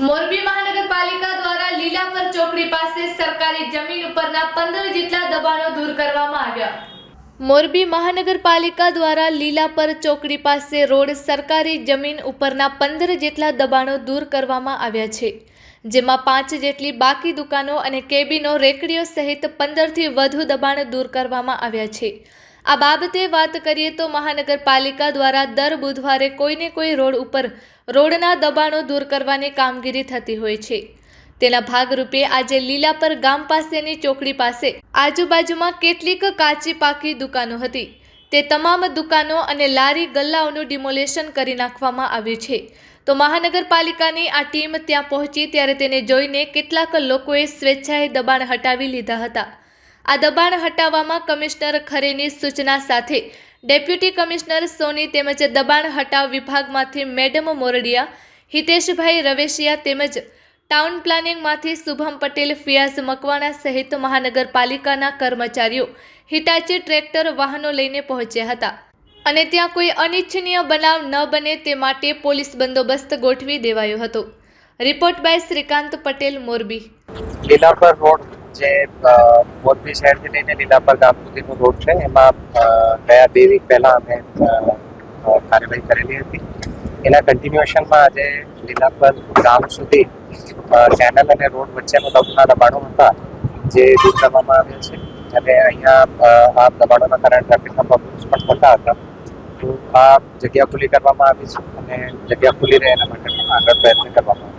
મોરબી મહાનગરપાલિકા દ્વારા લીલાપર ચોકડી પાસે સરકારી જમીન ઉપરના પંદર જેટલા દબાણો દૂર કરવામાં આવ્યા. મોરબી મહાનગરપાલિકા દ્વારા લીલાપર ચોકડી પાસે રોડ સરકારી જમીન ઉપરના પંદર જેટલા દબાણો દૂર કરવામાં આવ્યા છે, જેમાં પાંચ જેટલી બાકી દુકાનો અને કેબિનો રેકડીઓ સહિત પંદરથી વધુ દબાણ દૂર કરવામાં આવ્યા છે. આ બાબતે વાત કરીએ તો મહાનગરપાલિકા દ્વારા દર બુધવારે કોઈને કોઈ રોડ ઉપર રોડના દબાણો દૂર કરવાની કામગીરી થતી હોય છે. તેના ભાગરૂપે આજે લીલાપર ગામ પાસેની ચોકડી પાસે આજુબાજુમાં કેટલીક કાચી પાકી દુકાનો હતી. તે તમામ દુકાનો અને લારી ગલ્લાઓનું ડિમોલેશન કરી નાખવામાં આવ્યું છે. તો મહાનગરપાલિકાની આ ટીમ ત્યાં પહોંચી ત્યારે તેને જોઈને કેટલાક લોકોએ સ્વેચ્છાએ દબાણ હટાવી લીધા હતા. આ દબાણ હટાવવામાં કમિશનર ખરેની સૂચના સાથે ડેપ્યુટી કમિશનર સોની તેમજ દબાણ હટાવ વિભાગમાંથી મેડમ મોરડિયા, હિતેશભાઈ રવેશિયા તેમજ ટાઉન પ્લાનિંગમાંથી શુભમ પટેલ, ફિયાઝ મકવાણા સહિત મહાનગરપાલિકાના કર્મચારીઓ હિટાચી ટ્રેક્ટર વાહનો લઈને પહોંચ્યા હતા. અને ત્યાં કોઈ અનિચ્છનીય બનાવ ન બને તે માટે પોલીસ બંદોબસ્ત ગોઠવી દેવાયો હતો. Report by Shrikant Patel, Morbi. Lilapar road જે મોરબી શહેરથી લઈને લીલાપર ગામ સુધીનો રોડ છે, એમાં ગયા બે વીક પહેલાં અમે કાર્યવાહી કરેલી હતી. એના કન્ટિન્યુએશનમાં આજે લીલાપર ગામ સુધી ચેનલ અને રોડ વચ્ચેનો દબના દબાણો હતા, જે દૂર કરવામાં આવ્યા છે. અને અહીંયા આ દબાણોના કારણે ટ્રાફિકના પ્રોબ્લેમ્સ પણ થતા હતા. તો આ જગ્યા ખુલ્લી કરવામાં આવી છે અને જગ્યા ખુલ્લી રહે એના માટે આગળ પ્રયત્ન કરવામાં